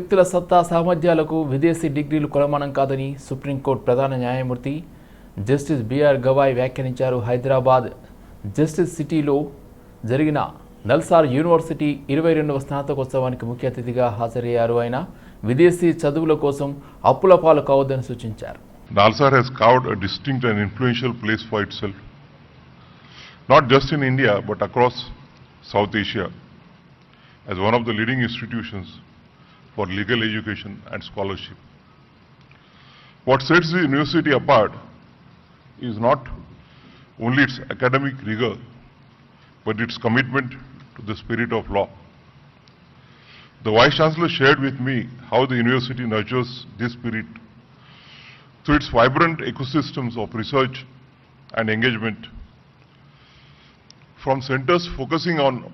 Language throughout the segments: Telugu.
వ్యక్తుల సత్తా సామర్థ్యాలకు విదేశీ డిగ్రీలు కొలమానం కాదని సుప్రీంకోర్టు ప్రధాన న్యాయమూర్తి జస్టిస్ బిఆర్ గవాయ్ వ్యాఖ్యానించారు. హైదరాబాద్ జస్టిస్ సిటీలో జరిగిన నల్సార్ యూనివర్సిటీ ఇరవై రెండవ స్నాతకోత్సవానికి ముఖ్య అతిథిగా హాజరయ్యారు ఆయన. విదేశీ చదువుల కోసం అప్పుల పాలు కావద్దని సూచించారు. NALSAR has carved a distinct and influential place for itself, not just in India but across South Asia, as one of the leading institutions for legal education and scholarship. What sets the university apart is not only its academic rigor, but its commitment to the spirit of law. The Vice Chancellor shared with me how the university nurtures this spirit through its vibrant ecosystems of research and engagement, from centers focusing on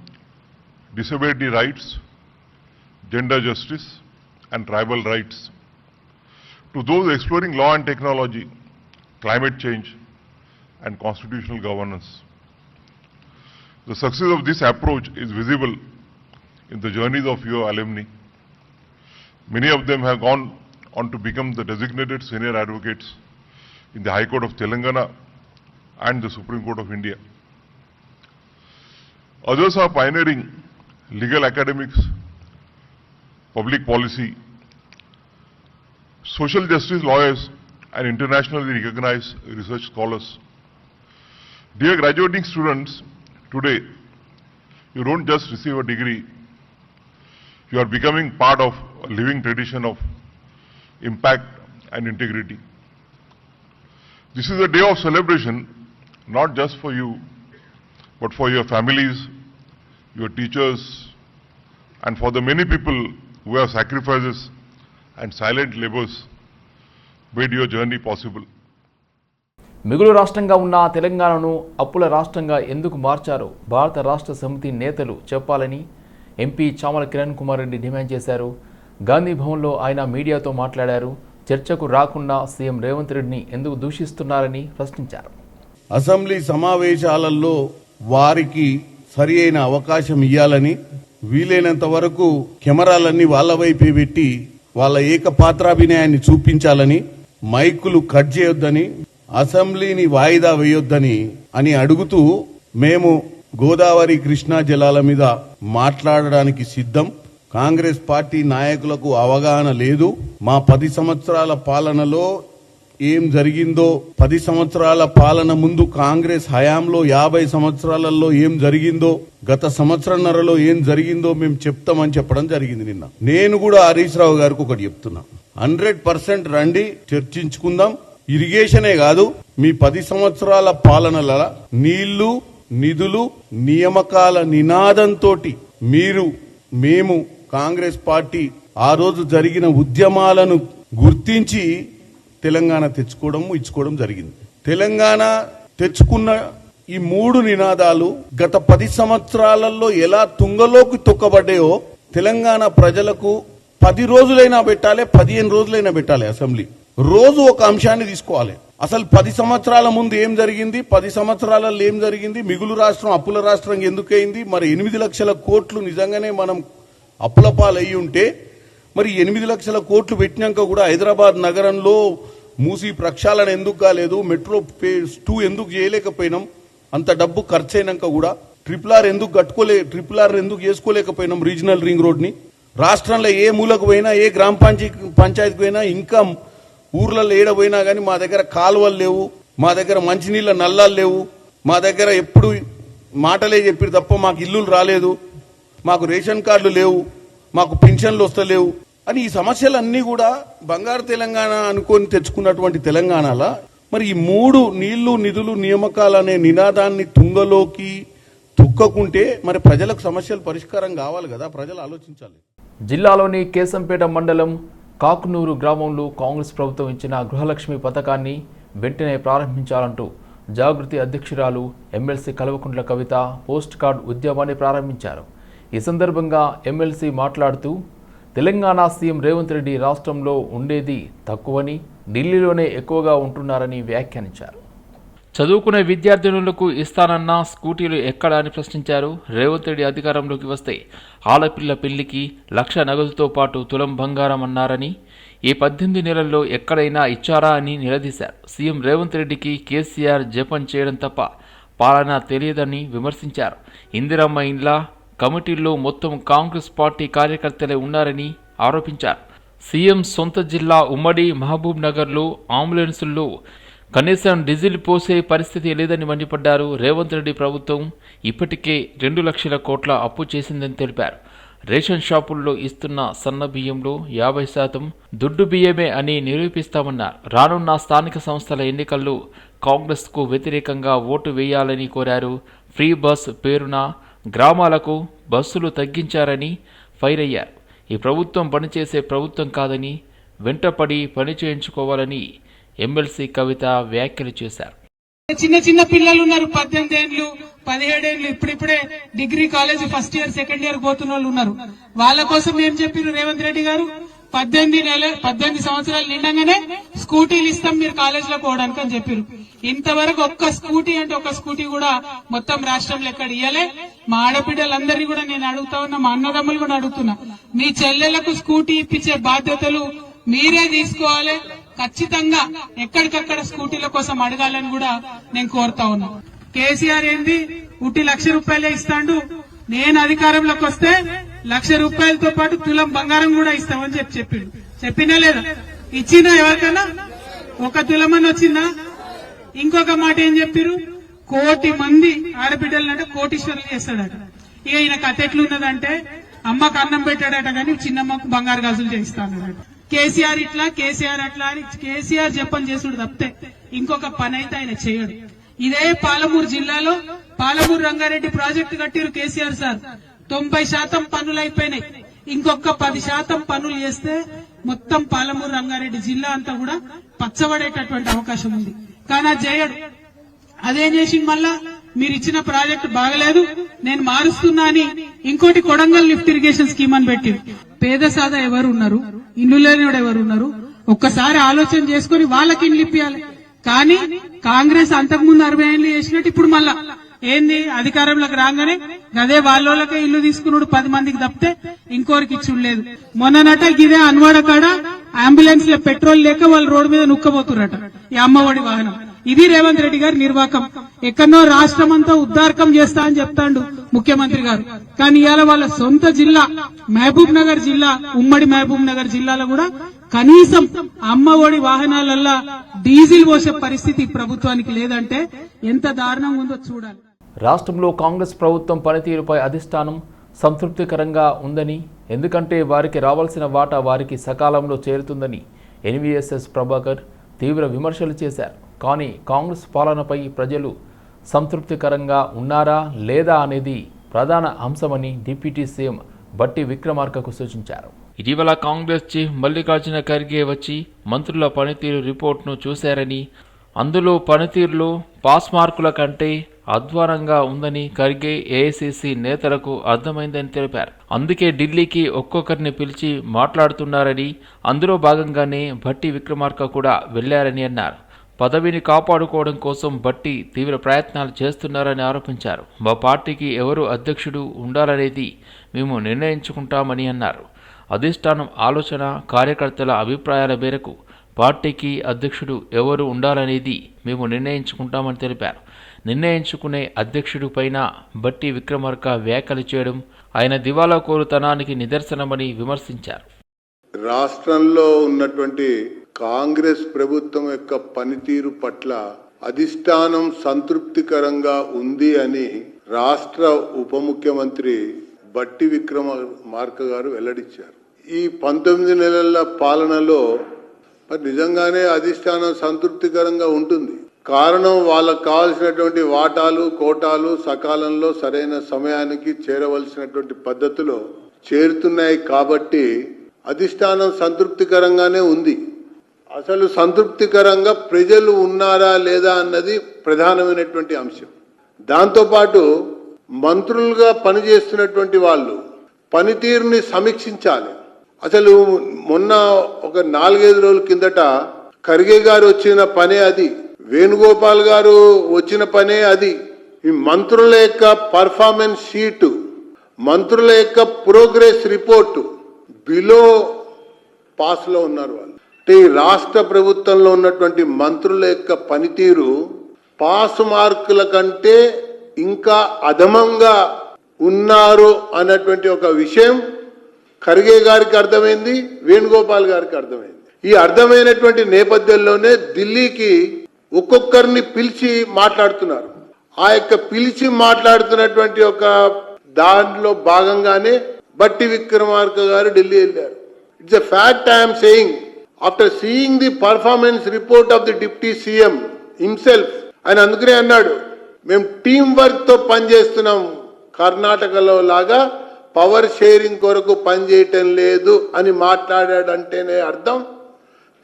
disability rights, gender justice, and tribal rights, to those exploring law and technology, climate change, and constitutional governance. The success of this approach is visible in the journeys of your alumni. Many of them have gone on to become the designated senior advocates in the High Court of Telangana and the Supreme Court of India. Others are pioneering legal academics, public policy, social justice lawyers, and internationally recognized research scholars. Dear graduating students, today you don't just receive a degree, you are becoming part of a living tradition of impact and integrity. This is a day of celebration, not just for you, but for your families, your teachers, and for the many people who have sacrifices and silent labors made your journey possible. మిగులు రాష్ట్రంగా ఉన్న తెలంగాణను అప్పుల రాష్ట్రంగా ఎందుకు మార్చారో భారత రాష్ట్ర సమితి నేతలు చెప్పాలని ఎంపీ చామల కిరణ్ కుమార్ రెడ్డి డిమాండ్ చేశారు. గాంధీ భవన్లో ఆయన మీడియాతో మాట్లాడారు. చర్చకు రాకుండా సీఎం రేవంత్ రెడ్డిని ఎందుకు దూషిస్తున్నారని ప్రశ్నించారు. అసెంబ్లీ సమావేశాలలో వారికి సరి అయిన అవకాశం ఇవ్వాలని వీలైనంత వరకు కెమెరాలన్నీ వాళ్ళ వైపే పెట్టి వాళ్ళ ఏకపాత్రాభినయాన్ని చూపించాలని మైకులు కట్ చేయొద్దని అసెంబ్లీని వాయిదా వేయొద్దని అని అడుగుతూ మేము గోదావరి కృష్ణా జలాల మీద మాట్లాడడానికి సిద్ధం. కాంగ్రెస్ పార్టీ నాయకులకు అవగాహన లేదు. మా పది సంవత్సరాల పాలనలో ఏం జరిగిందో పది సంవత్సరాల పాలన ముందు కాంగ్రెస్ హయాంలో యాభై సంవత్సరాలలో ఏం జరిగిందో గత సంవత్సరన్నరలో ఏం జరిగిందో మేము చెప్తామని చెప్పడం జరిగింది నిన్న. నేను కూడా హరీష్ రావు గారికి ఒకటి చెప్తున్నా. హండ్రెడ్ పర్సెంట్ రండి చర్చించుకుందాం. ఇరిగేషనే కాదు మీ పది సంవత్సరాల పాలనల నీళ్ళు నిధులు నియామకాల నినాదంతో మీరు మేము కాంగ్రెస్ పార్టీ ఆ రోజు జరిగిన ఉద్యమాలను గుర్తించి తెలంగాణ తెచ్చుకోవడం ఇచ్చుకోవడం జరిగింది. తెలంగాణ తెచ్చుకున్న ఈ మూడు నినాదాలు గత పది సంవత్సరాలలో ఎలా తుంగలోకి తొక్కబడ్డాయో తెలంగాణ ప్రజలకు పది రోజులైనా పెట్టాలి పదిహేను రోజులైనా పెట్టాలి అసెంబ్లీ. రోజు ఒక అంశాన్ని తీసుకోవాలి. అసలు పది సంవత్సరాల ముందు ఏం జరిగింది? పది సంవత్సరాలలో ఏం జరిగింది? మిగులు రాష్ట్రం అప్పుల రాష్ట్రం ఎందుకైంది? మరి ఎనిమిది లక్షల కోట్లు నిజంగానే మనం అప్పుల పాలయ్యి ఉంటే మరి ఎనిమిది లక్షల కోట్లు పెట్టినాక కూడా హైదరాబాద్ నగరంలో మూసి ప్రక్షాళన ఎందుకు కాలేదు? మెట్రో ఫేజ్ టూ ఎందుకు చేయలేకపోయినాం? అంత డబ్బు ఖర్చు అయినాక కూడా ట్రిపుల్ ఆర్ ఎందుకు కట్టుకోలే ట్రిపుల్ ఆర్ ఎందుకు చేసుకోలేకపోయినాం రీజనల్ రింగ్ రోడ్ని? రాష్ట్రంలో ఏ మూలకు పోయినా ఏ గ్రామ పంచాయతీ పంచాయతీకి పోయినా ఇంకా ఊర్లలో ఏడపోయినా కానీ మా దగ్గర కాలువలు లేవు మా దగ్గర మంచినీళ్ళ నల్లాలు లేవు మా దగ్గర ఎప్పుడు మాటలే చెప్పారు తప్ప మాకు ఇల్లులు రాలేదు మాకు రేషన్ కార్డులు లేవు మాకు పింఛన్లు వస్తలేవు. అని ఈ సమస్యలన్నీ కూడా బంగారు తెలంగాణ అనుకొని తెచ్చుకున్నటువంటి తెలంగాణలో? మరి ఈ మూడు నీళ్ళు నిధులు నియామకాలు అనే నినాదాన్ని తుంగలోకి తొక్కకుంటే మరి ప్రజలకు సమస్యలు పరిష్కారం కావాలి కదా? ప్రజలు ఆలోచించాలి. జిల్లాలోని కేశంపేట మండలం కాకునూరు గ్రామంలో కాంగ్రెస్ ప్రభుత్వం ఇచ్చిన గృహలక్ష్మి పథకాన్ని వెంటనే ప్రారంభించాలంటూ జాగృతి అధ్యక్షురాలు MLC Kalvakuntla Kavitha post card ఉద్యమాన్ని ప్రారంభించారు. ఈ సందర్భంగా ఎమ్మెల్సీ మాట్లాడుతూ తెలంగాణ సీఎం రేవంత్ రెడ్డి రాష్ట్రంలో ఉండేది తక్కువని ఢిల్లీలోనే ఎక్కువగా ఉంటున్నారని వ్యాఖ్యానించారు. చదువుకునే విద్యార్థినులకు ఇస్తానన్న స్కూటీలు ఎక్కడ అని ప్రశ్నించారు. రేవంత్ రెడ్డి అధికారంలోకి వస్తే ఆడపిల్ల పెళ్ళికి లక్ష నగదుతో పాటు తులం బంగారం అన్నారని ఈ పద్దెనిమిది నెలల్లో ఎక్కడైనా ఇచ్చారా అని నిలదీశారు. సీఎం రేవంత్ రెడ్డికి కేసీఆర్ జపం చేయడం తప్ప పాలన తెలియదని విమర్శించారు. ఇందిరమ్మ ఇండ్ల కమిటీల్లో మొత్తం కాంగ్రెస్ పార్టీ కార్యకర్తలే ఉన్నారని ఆరోపించారు. సీఎం సొంత జిల్లా ఉమ్మడి మహబూబ్ నగర్లో అంబులెన్సుల్లో కనీసం డీజిల్ పోసే పరిస్థితి లేదని మండిపడ్డారు రేవంత్ రెడ్డి ప్రభుత్వం. ఇప్పటికే రెండు లక్షల కోట్ల అప్పు చేసిందని తెలిపారు. రేషన్ షాపుల్లో ఇస్తున్న సన్న బియ్యంలో యాభై శాతం దుడ్డు బియ్యమే అని నిరూపిస్తామన్నారు. రానున్న స్థానిక సంస్థల ఎన్నికల్లో కాంగ్రెస్కు వ్యతిరేకంగా ఓటు వేయాలని కోరారు. ఫ్రీ బస్ పేరున గ్రామాలకు బస్సులు తగ్గించారని ఫైర్ అయ్యారు. ఈ ప్రభుత్వం పనిచేసే ప్రభుత్వం కాదని వెంటపడి పని చేయించుకోవాలని ఎమ్మెల్సీ కవిత వ్యాఖ్యలు చేశారు. చిన్న చిన్న పిల్లలు ఉన్నారు పద్దెనిమిది ఏళ్ళు పదిహేడేళ్ళు ఇప్పుడిప్పుడే degree college first year second year పోతున్న వాళ్ళు ఉన్నారు. వాళ్ళ కోసం ఏం చెప్పారు రేవంత్ రెడ్డి గారు? పద్దెనిమిది నెల పద్దెనిమిది సంవత్సరాలు నిండగానే స్కూటీలు ఇస్తాం మీరు కాలేజ్లో పోవడానికి అని చెప్పారు ఇంతవరకు ఒక్క స్కూటీ అంటే ఒక్క స్కూటీ కూడా మొత్తం రాష్ట్రంలో ఎక్కడ ఇయ్యలే. మా ఆడబిడ్డలందరినీ కూడా నేను అడుగుతా ఉన్నా మా అన్నదమ్ములు కూడా అడుగుతున్నా. మీ చెల్లెలకు స్కూటీ ఇప్పించే బాధ్యతలు మీరే తీసుకోవాలి. ఖచ్చితంగా ఎక్కడికక్కడ స్కూటీల కోసం అడగాలని కూడా నేను కోరుతా ఉన్నా. కేసీఆర్ ఏంది? ఉట్టి లక్ష రూపాయలే ఇస్తాడు. నేను అధికారంలోకి వస్తే లక్ష రూపాయలతో పాటు తులం బంగారం కూడా ఇస్తామని చెప్పి చెప్పిండు. చెప్పినా లేదా? ఇచ్చినా ఎవరికైనా ఒక తులమని వచ్చిందా? ఇంకొక మాట ఏం చెప్పిరు కోటి మంది ఆడబిడ్డలంటే కోటీశ్వరులు చేస్తాడట. ఇక ఈయన కథ ఎట్లున్నదంటే అమ్మకు అన్నం పెట్టాడట కానీ చిన్నమ్మకు బంగారు గాజులు చేయిస్తాడట కేసీఆర్ ఇట్లా కేసీఆర్ అట్లా అని కేసీఆర్ చెప్పని చేసుడు తప్పితే ఇంకొక పని అయితే ఆయన చేయడు. ఇదే పాలమూరు జిల్లాలో పాలమూరు రంగారెడ్డి ప్రాజెక్టు కట్టిరు కేసీఆర్ సార్. తొంభై శాతం పనులు అయిపోయినాయి. ఇంకొక పది శాతం పనులు చేస్తే మొత్తం పాలమూరు రంగారెడ్డి జిల్లా అంతా కూడా పచ్చబడేటటువంటి అవకాశం ఉంది. కానీ అది చేయడు. అదేం చేసింది మళ్ళా? మీరు ఇచ్చిన ప్రాజెక్ట్ బాగలేదు నేను మారుస్తున్నా అని ఇంకోటి కొడంగల్ లిఫ్ట్ ఇరిగేషన్ స్కీమ్ అని పెట్టి పేద సాదా ఎవరు ఉన్నారు ఇల్లు లేనివాడు ఎవరు ఉన్నారు ఒక్కసారి ఆలోచన చేసుకుని వాళ్ళకి ఇండ్లు ఇప్పియాలి. కానీ కాంగ్రెస్ అంతకుముందు అరవై ఏళ్ళు చేసినట్టు ఇప్పుడు మళ్ళా. ఏంది? అధికారంలోకి రాగానే అదే వాళ్ళకే ఇల్లు తీసుకున్నాడు పది మందికి తప్పితే ఇంకోరికి ఇచ్చుండలేదు మొన్ననట ఇదే అన్వాడ కాడ అంబులెన్స్లో పెట్రోల్ లేక వాళ్ళు రోడ్డు మీద నుక్కబోతున్నారట ఈ అమ్మఒడి వాహనం. ఇది రేవంత్ రెడ్డి గారి నిర్వాకం. ఎక్కడో రాష్ట్రం అంతా ఉద్దార్కం చేస్తా అని చెప్తాండు ముఖ్యమంత్రి గారు. కానీ ఇవాళ వాళ్ళ సొంత జిల్లా మహబూబ్ నగర్ జిల్లా ఉమ్మడి మహబూబ్ నగర్ జిల్లాలో కూడా కనీసం అమ్మ ఒడి వాహనాలల్లా డీజిల్ పోసే పరిస్థితి ప్రభుత్వానికి లేదంటే ఎంత దారుణంగా ఉందో చూడాలి. రాష్ట్రంలో కాంగ్రెస్ ప్రభుత్వం పనితీరుపై అధిష్టానం సంతృప్తికరంగా ఉందని ఎందుకంటే వారికి రావాల్సిన వాటా వారికి సకాలంలో చేరుతుందని ఎన్వీఎస్ఎస్ ప్రభాకర్ తీవ్ర విమర్శలు చేశారు. కానీ కాంగ్రెస్ పాలనపై ప్రజలు సంతృప్తికరంగా ఉన్నారా లేదా అనేది ప్రధాన అంశమని డిప్యూటీ సీఎం బట్టి విక్రమార్కకు సూచించారు. ఇటీవల కాంగ్రెస్ చీఫ్ మల్లికార్జున ఖర్గే వచ్చి మంత్రుల పనితీరు రిపోర్ట్ను చూశారని అందులో పనితీరులో పాస్ మార్కుల కంటే అధ్వానంగా ఉందని ఖర్గే ఏఐసిసి నేతలకు అర్థమైందని తెలిపారు. అందుకే ఢిల్లీకి ఒక్కొక్కరిని పిలిచి మాట్లాడుతున్నారని అందులో భాగంగానే భట్టి విక్రమార్క కూడా వెళ్ళారని అన్నారు. పదవిని కాపాడుకోవడం కోసం బట్టి తీవ్ర ప్రయత్నాలు చేస్తున్నారని ఆరోపించారు. మా పార్టీకి ఎవరు అధ్యక్షుడు ఉండాలనేది మేము నిర్ణయించుకుంటామని అన్నారు. అధిష్టానం ఆలోచన కార్యకర్తల అభిప్రాయాల మేరకు పార్టీకి అధ్యక్షుడు ఎవరు ఉండాలనేది మేము నిర్ణయించుకుంటామని తెలిపారు. నిర్ణయించుకునే అధ్యక్షుడి పైన బట్టి విక్రమార్క వ్యాఖ్యలు చేయడం ఆయన దివాలా కోరుతనానికి నిదర్శనమని విమర్శించారు. రాష్ట్రంలో ఉన్నటువంటి కాంగ్రెస్ ప్రభుత్వం యొక్క పనితీరు పట్ల అధిష్టానం సంతృప్తికరంగా ఉంది అని రాష్ట్ర ఉప ముఖ్యమంత్రి బట్టి విక్రమ మార్క గారు వెల్లడించారు. ఈ పంతొమ్మిది నెలల పాలనలో మరి నిజంగానే అధిష్టానం సంతృప్తికరంగా ఉంటుంది. కారణం వాళ్ళకు కావాల్సినటువంటి వాటాలు కోటాలు సకాలంలో సరైన సమయానికి చేరవలసినటువంటి పద్ధతిలో చేరుతున్నాయి కాబట్టి అధిష్టానం సంతృప్తికరంగానే ఉంది. అసలు సంతృప్తికరంగా ప్రజలు ఉన్నారా లేదా అన్నది ప్రధానమైనటువంటి అంశం. దాంతోపాటు మంత్రులుగా పనిచేస్తున్నటువంటి వాళ్ళు పనితీరుని సమీక్షించాలి. అసలు మొన్న ఒక నాలుగైదు రోజుల కిందట ఖర్గే గారు వచ్చిన పనే అది వేణుగోపాల్ గారు వచ్చిన పనే అది. ఈ మంత్రుల యొక్క పర్ఫార్మెన్స్ షీటు మంత్రుల యొక్క ప్రోగ్రెస్ రిపోర్టు బిలో పాస్లో ఉన్నారు వాళ్ళు. అంటే ఈ రాష్ట్ర ప్రభుత్వంలో ఉన్నటువంటి మంత్రుల యొక్క పనితీరు పాస్ మార్కుల కంటే ఇంకా అధమంగా ఉన్నారు అన్నటువంటి ఒక విషయం ఖర్గే గారికి అర్థమైంది వేణుగోపాల్ గారికి అర్థమైంది. ఈ అర్థమైనటువంటి నేపథ్యంలోనే ఢిల్లీకి ఒక్కొక్కరిని పిలిచి మాట్లాడుతున్నారు. ఆ యొక్క పిలిచి మాట్లాడుతున్నటువంటి ఒక దాంట్లో భాగంగానే బట్టి విక్రమార్క గారు ఢిల్లీ వెళ్ళారు. It's a fact I'm saying after seeing the performance report of the deputy CM himself ఆయన అందుకనే అన్నాడు మేము టీం వర్క్తో పనిచేస్తున్నాం. కర్ణాటకలో లాగా పవర్ షేరింగ్ కొరకు పనిచేయటం లేదు అని మాట్లాడాడంటేనే అర్థం.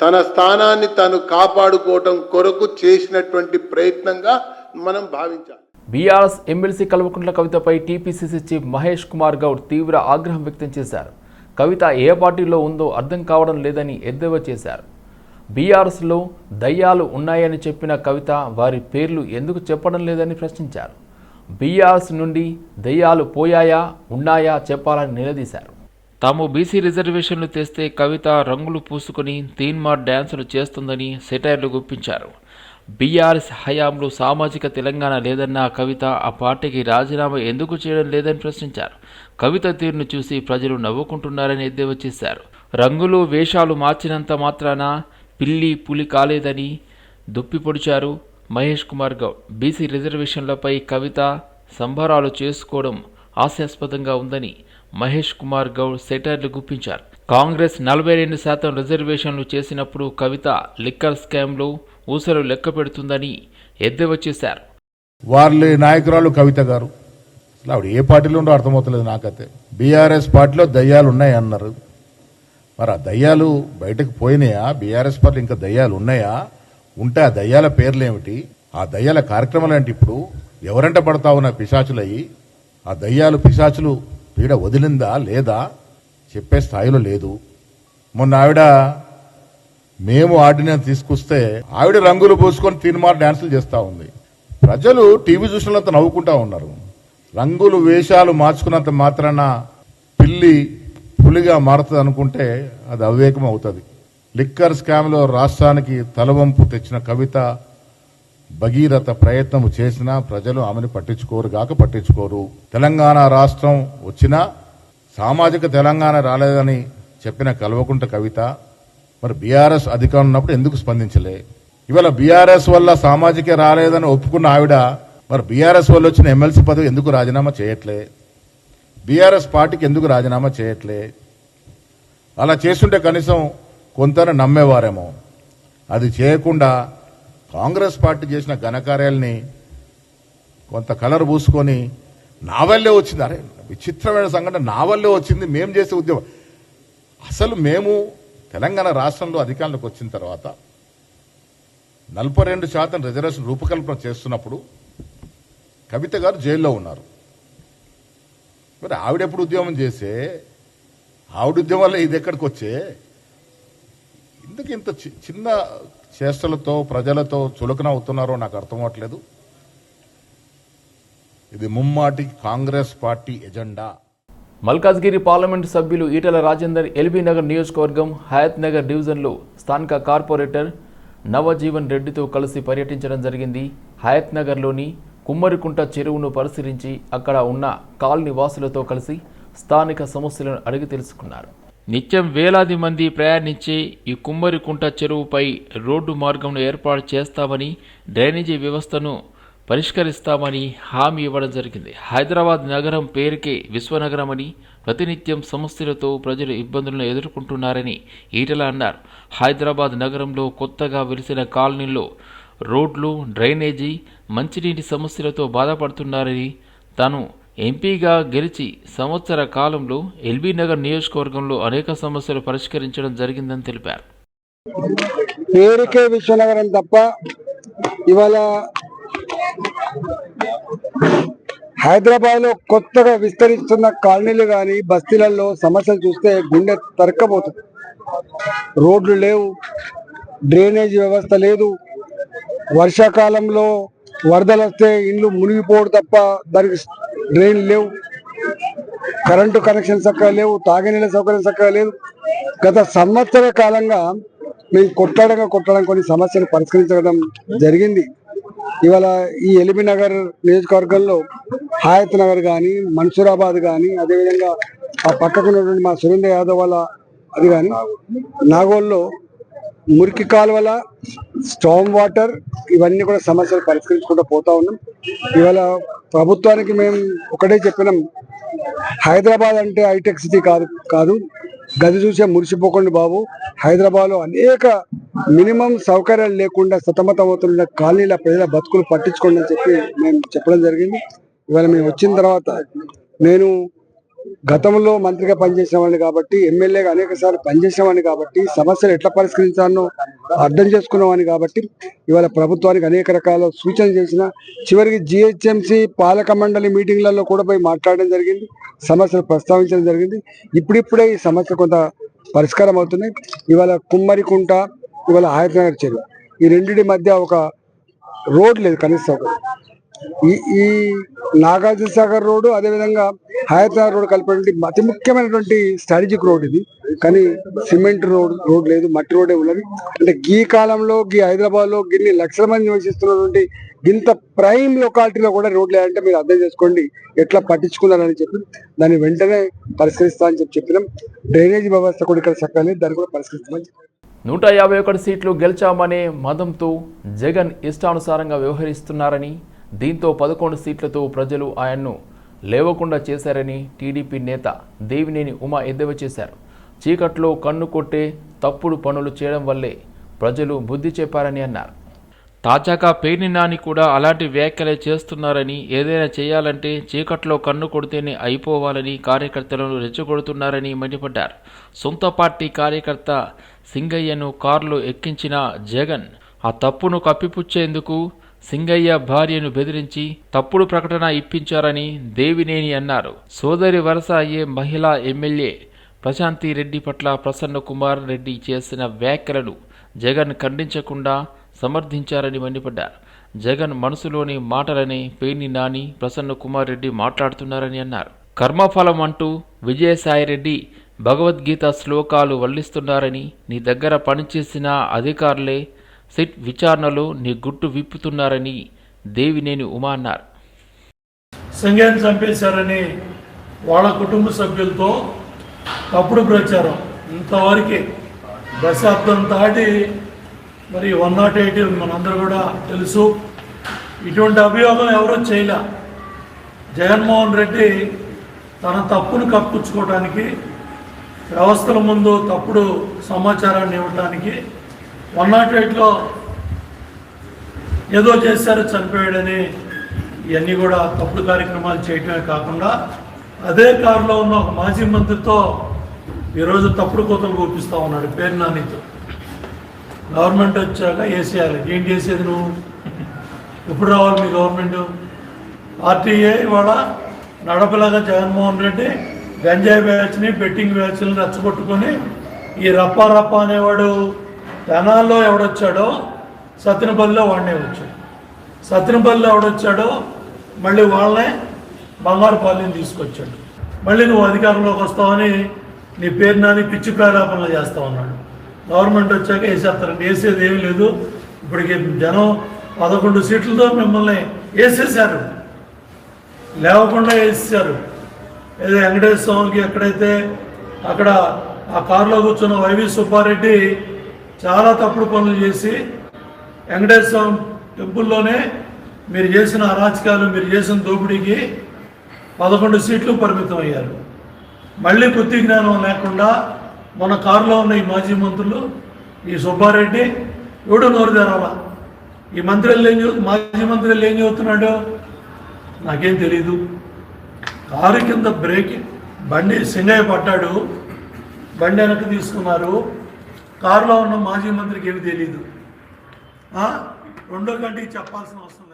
తన స్థానాన్ని తను కాపాడుకోవటం కొరకు చేసినటువంటి ప్రయత్నంగా మనం భావించాలి. బీఆర్ఎస్ ఎమ్మెల్సీ కల్వకుంట్ల కవితపై టీపీసీసీ చీఫ్ మహేష్ కుమార్ గౌడ్ తీవ్ర ఆగ్రహం వ్యక్తం చేశారు. కవిత ఏ పార్టీలో ఉందో అర్థం కావడం లేదని ఎద్దేవా చేశారు. బీఆర్ఎస్లో దయ్యాలు ఉన్నాయని చెప్పిన కవిత వారి పేర్లు ఎందుకు చెప్పడం లేదని ప్రశ్నించారు. బీఆర్ఎస్ నుండి దయ్యాలు పోయాయా ఉన్నాయా చెప్పాలని నిలదీశారు. తాము బీసీ రిజర్వేషన్లు తెస్తే కవిత రంగులు పూసుకుని తీన్మార్ డ్యాన్సులు చేస్తుందని సెటైర్లు గుప్పించారు. బీఆర్ఎస్ హయాంలో సామాజిక తెలంగాణ లేదన్న కవిత ఆ పార్టీకి రాజీనామా ఎందుకు చేయడం లేదని ప్రశ్నించారు. కవిత తీరును చూసి ప్రజలు నవ్వుకుంటున్నారని ఎద్దేవా చేశారు. రంగులు వేషాలు మార్చినంత మాత్రాన పిల్లి పులి కాలేదని దుప్పిపొడిచారు మహేష్ కుమార్ గౌడ్. బీసీ రిజర్వేషన్లపై కవిత సంబరాలు చేసుకోవడం హాస్యాస్పదంగా ఉందని మహేష్ కుమార్ గౌడ్ సెటైర్లు గుప్పించారు. కాంగ్రెస్ నలభై రెండు శాతం రిజర్వేషన్లు చేసినప్పుడు కవిత లిక్కర్ స్కామ్లో ఊసలు లెక్క పెడుతుందని ఎద్దేవా చేశారు. వాళ్ళ నాయకురాలు కవిత గారు. అసలు ఆవిడ ఏ పార్టీలో ఉండో అర్థమవుతలేదు నాకైతే. బీఆర్ఎస్ పార్టీలో దయ్యాలు ఉన్నాయి అన్నారు మరి ఆ దయ్యాలు బయటకు పోయినాయా? బీఆర్ఎస్ పార్టీ ఇంకా దయ్యాలు ఉన్నాయా? ఉంటే ఆ దయ్యాల పేర్లు ఏమిటి ఆ దయ్యాల కార్యక్రమాలు ఏంటి ఇప్పుడు? ఎవరంట పడతా ఉన్న పిశాచులయ్యి? ఆ దయ్యాలు పిశాచులు పీడ వదిలిందా? లేదా? చెప్పే స్థాయిలో లేదు. మొన్న ఆవిడ మేము ఆర్డినెన్స్ తీసుకొస్తే ఆవిడ రంగులు పూసుకొని తీర్మార్ డ్యాన్సులు చేస్తూ ఉంది. ప్రజలు టీవీ చూసినంత నవ్వుకుంటా ఉన్నారు. రంగులు వేషాలు మార్చుకున్నంత మాత్రాన పిల్లి పులిగా మారుతుంది అనుకుంటే అది అవివేకం అవుతుంది. లిక్కర్ స్కామ్లో రాష్ట్రానికి తలవంపు తెచ్చిన కవిత భగీరథ ప్రయత్నం చేసినా ప్రజలు ఆమెను పట్టించుకోరు గాక పట్టించుకోరు. తెలంగాణ రాష్ట్రం వచ్చినా సామాజిక తెలంగాణ రాలేదని చెప్పిన కల్వకుంట కవిత మరి బీఆర్ఎస్ అధికారం ఉన్నప్పుడు ఎందుకు స్పందించలే? ఇవాళ బీఆర్ఎస్ వల్ల సామాజిక రాలేదని ఒప్పుకున్న ఆవిడ మరి బీఆర్ఎస్ వల్ల వచ్చిన ఎమ్మెల్సీ పదవి ఎందుకు రాజీనామా చేయట్లే? బీఆర్ఎస్ పార్టీకి ఎందుకు రాజీనామా చేయట్లే? అలా చేస్తుంటే కనీసం కొంత నమ్మేవారేమో. అది చేయకుండా కాంగ్రెస్ పార్టీ చేసిన ఘనకార్యాలని కొంత కలర్ పూసుకొని నా వల్లే వచ్చింది. అరే విచిత్రమైన సంఘటన నా వల్లే వచ్చింది. మేము చేసే ఉద్యమం. అసలు మేము తెలంగాణ రాష్ట్రంలో అధికారంలోకి వచ్చిన తర్వాత నలభై రెండు శాతం రిజర్వేషన్ రూపకల్పన చేస్తున్నప్పుడు కవిత గారు జైల్లో ఉన్నారు. మరి ఆవిడెప్పుడు ఉద్యమం చేసే? ఆవిడ ఉద్యమం వల్ల ఇది ఎక్కడికి వచ్చే? ఎందుకు ఇంత చి- చిన్న చేష్టలతో ప్రజలతో చులకన అవుతున్నారో నాకు అర్థం అవ్వట్లేదు. ఇది ముమ్మాటి Congress party agenda. Malkajgiri parliament సభ్యులు ఈటల రాజేందర్ ఎల్బీ నగర్ నియోజకవర్గం హయత్ నగర్ డివిజన్లో స్థానిక కార్పొరేటర్ నవజీవన్ రెడ్డితో కలిసి పర్యటించడం జరిగింది. హయత్ నగర్లోని కుమ్మరికుంట చెరువును పరిశీలించి అక్కడ ఉన్న కాలనీ వాసులతో కలిసి స్థానిక సమస్యలను అడిగి తెలుసుకున్నారు. నిత్యం వేలాది మంది ప్రయాణించే ఈ కుమ్మరికుంట చెరువుపై రోడ్డు మార్గంను ఏర్పాటు చేస్తామని డ్రైనేజీ వ్యవస్థను పరిష్కరిస్తామని హామీ ఇవ్వడం జరిగింది. హైదరాబాద్ నగరం పేరుకే విశ్వనగరం అని ప్రతినిత్యం సమస్యలతో ప్రజలు ఇబ్బందులను ఎదుర్కొంటున్నారని ఈటల అన్నారు. హైదరాబాద్ నగరంలో కొత్తగా వెలిసిన కాలనీల్లో రోడ్లు డ్రైనేజీ మంచినీటి సమస్యలతో బాధపడుతున్నారని తాను ఎంపీగా గెలిచి సంవత్సర కాలంలో ఎల్బీ నగర్ నియోజకవర్గంలో అనేక సమస్యలు పరిష్కరించడం జరిగిందని తెలిపారు. పేరుకే విశ్వనగరం తప్ప ఇవాళ హైదరాబాద్లో కొత్తగా విస్తరిస్తున్న కాలనీలు కానీ బస్తీలలో సమస్యలు చూస్తే గుండె తరక్కపోతుంది. రోడ్లు లేవు డ్రైనేజ్ వ్యవస్థ లేదు. వర్షాకాలంలో వరదలు వస్తే ఇండ్లు మునిగిపోవడం తప్ప దానికి డ్రైన్ లేవు. కరెంటు కనెక్షన్ చక్కగా లేవు తాగునీళ్ళ సౌకర్యం చక్కగా లేదు. గత సంవత్సర కాలంగా మేము కొట్టడంగా కొట్టడం కొన్ని సమస్యలు పరిష్కరించడం జరిగింది. ఇవాళ ఈ ఎలిబి నగర్ నియోజకవర్గంలో హాయత్ నగర్ కానీ మన్సూరాబాద్ కానీ అదేవిధంగా ఆ పక్కకు ఉన్నటువంటి మా సురేంద్ర యాదవ్ వాళ్ళ అది కానీ నాగోల్లో మురికి కాలువల స్టామ్ వాటర్ ఇవన్నీ కూడా సమస్యలు పరిష్కరించుకుంటూ పోతా ఉన్నాం. ఇవాళ ప్రభుత్వానికి మేము ఒకటే చెప్పినాం. హైదరాబాద్ అంటే హైటెక్ సిటీ కాదు కాదు. గది చూసే మురిసిపోకండి బాబు. హైదరాబాద్లో అనేక మినిమం సౌకర్యాలు లేకుండా సతమతమవుతున్న కాలనీల ప్రజల బతుకులు పట్టించుకోండి అని చెప్పి మేము చెప్పడం జరిగింది. ఇవాళ మేము వచ్చిన తర్వాత నేను గతంలో మంత్రిగా పనిచేసిన వాడిని కాబట్టి ఎమ్మెల్యేగా అనేక సార్లు పనిచేసిన వాడిని కాబట్టి సమస్యలు ఎట్లా పరిష్కరించాలో అర్థం చేసుకున్నవాడిని కాబట్టి ఇవాళ ప్రభుత్వానికి అనేక రకాల సూచనలు చేసిన చివరికి జిహెచ్ఎంసి పాలక మండలి మీటింగ్లలో కూడా పోయి మాట్లాడడం జరిగింది సమస్యలు ప్రస్తావించడం జరిగింది. ఇప్పుడిప్పుడే ఈ సమస్య కొంత పరిష్కారం అవుతున్నాయి. ఇవాళ కుమ్మరికుంట ఇవాళ హైదరాబాద్ చెరువు ఈ రెండింటి మధ్య ఒక రోడ్ లేదు కనీసం. సౌకర్యం ఈ ఈ నాగార్జున సాగర్ రోడ్డు అదేవిధంగా హైదరాబాద్ రోడ్ కలిపేటువంటి అతి ముఖ్యమైనటువంటి స్ట్రాటజిక్ రోడ్ ఇది. కానీ సిమెంట్ రోడ్ రోడ్ లేదు మట్టి రోడే ఉన్నది. అంటే గీ కాలంలో గీ హైదరాబాద్లో గిన్ని లక్షల మంది నివసిస్తున్నటువంటి ఇంత ప్రైమ్ లొకాలిటీలో కూడా రోడ్ లేదంటే మీరు అర్థం చేసుకోండి ఎట్లా పట్టించుకున్నారని చెప్పి. దాన్ని వెంటనే పరిష్కరిస్తా అని చెప్పి చెప్పినాం. డ్రైనేజ్ వ్యవస్థ కూడా ఇక్కడ చక్కగా దాన్ని కూడా పరిష్కరిస్తామని నూట యాభై ఒకటి సీట్లు గెలిచామనే మదంతో జగన్ ఇష్టానుసారంగా వ్యవహరిస్తున్నారని దీంతో పదకొండు సీట్లతో ప్రజలు ఆయన్ను లేవకుండా చేశారని టీడీపీ నేత దేవినేని ఉమా ఎద్దేవా చేశారు. చీకట్లో కన్ను కొట్టే తప్పుడు పనులు చేయడం వల్లే ప్రజలు బుద్ధి చెప్పారని అన్నారు. తాజాగా పేర్ని నాని కూడా అలాంటి వ్యాఖ్యలే చేస్తున్నారని ఏదైనా చేయాలంటే చీకట్లో కన్ను కొడితేనే అయిపోవాలని కార్యకర్తలను రెచ్చగొడుతున్నారని మండిపడ్డారు. సొంత పార్టీ కార్యకర్త సింగయ్యను కారులో ఎక్కించిన జగన్ ఆ తప్పును కప్పిపుచ్చేందుకు సింగయ్య భార్యను బెదిరించి తప్పుడు ప్రకటన ఇప్పించారని దేవినేని అన్నారు. సోదరి వరస అయ్యే మహిళా ఎమ్మెల్యే ప్రశాంతి రెడ్డి పట్ల ప్రసన్న కుమార్ రెడ్డి చేసిన వ్యాఖ్యలను జగన్ ఖండించకుండా సమర్థించారని మండిపడ్డారు. జగన్ మనసులోని మాటలని పేర్ని నాని ప్రసన్న కుమార్ రెడ్డి మాట్లాడుతున్నారని అన్నారు. కర్మఫలం అంటూ విజయసాయిరెడ్డి భగవద్గీత శ్లోకాలు వల్లిస్తున్నారని నీ దగ్గర పనిచేసిన అధికారులే సిట్ విచారణలో నీ గుట్టు విప్పుతున్నారని దేవినేని ఉమా అన్నారు. సంఘాన్ని చంపేశారని వాళ్ళ కుటుంబ సభ్యులతో తప్పుడు ప్రచారం. ఇంతవరకు దశాబ్దం దాటి మరి వన్ నాట్ ఎయిట్ మనందరూ కూడా తెలుసు. ఇటువంటి అభియోగం ఎవరూ చేయలే. జగన్మోహన్ రెడ్డి తన తప్పును కప్పించుకోవడానికి వ్యవస్థల ముందు తప్పుడు సమాచారాన్ని ఇవ్వడానికి వన్ నాట్ ఎయిట్లో ఏదో చేశారు చనిపోయాడని ఇవన్నీ కూడా తప్పుడు కార్యక్రమాలు చేయటమే కాకుండా అదే కారులో ఉన్న ఒక మాజీ మంత్రితో ఈరోజు తప్పుడు కోతలు కూపిస్తూ ఉన్నాడు. పేరు నానితో గవర్నమెంట్ వచ్చాక వేసేయాలి ఏంటి చేసేది నువ్వు? ఎప్పుడు రావాలి మీ గవర్నమెంట్? ఆర్టీఏ ఇవాళ నడపలాగా జగన్మోహన్ రెడ్డి గంజాయి బ్యాచ్ని బెట్టింగ్ బ్యాచ్ని రెచ్చగొట్టుకొని ఈ రప్ప రప్ప అనేవాడు తెనాల్లో ఎవడొచ్చాడో సత్యనపల్లిలో వాడినే వచ్చాడు. సత్యనపల్లిలో ఎవడొచ్చాడో మళ్ళీ వాళ్ళనే బంగారుపాలెం తీసుకొచ్చాడు. మళ్ళీ నువ్వు అధికారంలోకి వస్తావని నీ పేరు నాని పిచ్చి ప్రారాపణలు చేస్తా ఉన్నాడు. గవర్నమెంట్ వచ్చాక వేసేస్తారండి. వేసేది ఏమీ లేదు. ఇప్పటికి జనం పదకొండు సీట్లతో మిమ్మల్ని వేసేసారు లేవకుండా వేసేసారు ఏదో వెంకటేశ్వర స్వామికి ఎక్కడైతే అక్కడ ఆ కారులో కూర్చున్న వైవి సుబ్బారెడ్డి చాలా తప్పుడు పనులు చేసి వెంకటేశ్వర స్వామి టెంపుల్లోనే మీరు చేసిన అరాచకాలు మీరు చేసిన దోపిడీకి పదకొండు సీట్లు పరిమితం అయ్యారు. మళ్ళీ బుద్ధి జ్ఞానం లేకుండా మన కారులో ఉన్న ఈ మాజీ మంత్రులు ఈ సుబ్బారెడ్డి ఎవడు నోరు తెరాల ఈ మంత్రులు ఏం మాజీ మంత్రులు ఏం చదువుతున్నాడు నాకేం తెలీదు. కారు కింద బ్రేక్ బండి సింగయ్య పడ్డాడు. బండి వెనక్కి తీసుకున్నారు. కారులో ఉన్న మాజీ మంత్రికి ఏమి తెలియదు రెండో గంటకి చెప్పాల్సిన అవసరం